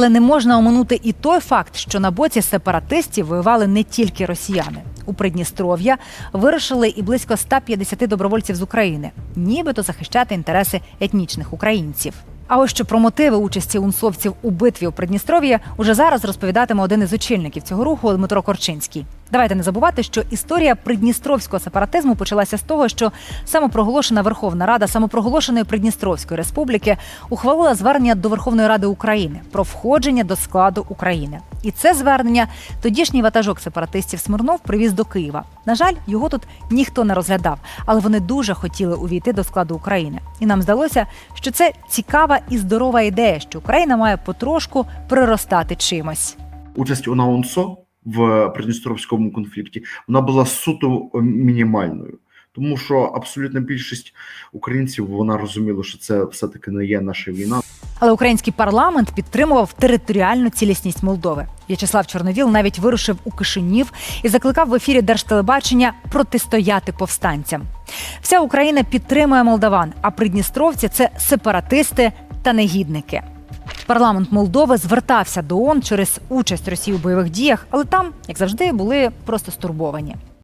Але не можна оминути і той факт, що на боці сепаратистів воювали не тільки росіяни. У Придністров'я вирушили і близько 150 добровольців з України, нібито захищати інтереси етнічних українців. А ось що про мотиви участі унсовців у битві у Придністров'ї уже зараз розповідатиме один із очільників цього руху Дмитро Корчинський. Давайте не забувати, що історія придністровського сепаратизму почалася з того, що самопроголошена Верховна Рада самопроголошеної Придністровської республіки ухвалила звернення до Верховної Ради України про входження до складу України. І це звернення тодішній ватажок сепаратистів Смирнов привіз до Києва. На жаль, його тут ніхто не розглядав, але вони дуже хотіли увійти до складу України. І нам здалося, що це цікава і здорова ідея, що Україна має потрошку приростати чимось. Участь у НАУНСО в Придністровському конфлікті вона була суто е, мінімальною. Тому що абсолютна більшість українців вона розуміла, що це все-таки не є наша війна. Але український парламент підтримував територіальну цілісність Молдови. В'ячеслав Чорновіл навіть вирушив у Кишинів і закликав в ефірі держтелебачення протистояти повстанцям. Вся Україна підтримує молдаван, а придністровці це сепаратисти та негідники. Парламент Молдови звертався до ООН через участь Росії у бойових діях, але там, як завжди, були просто стурбовані.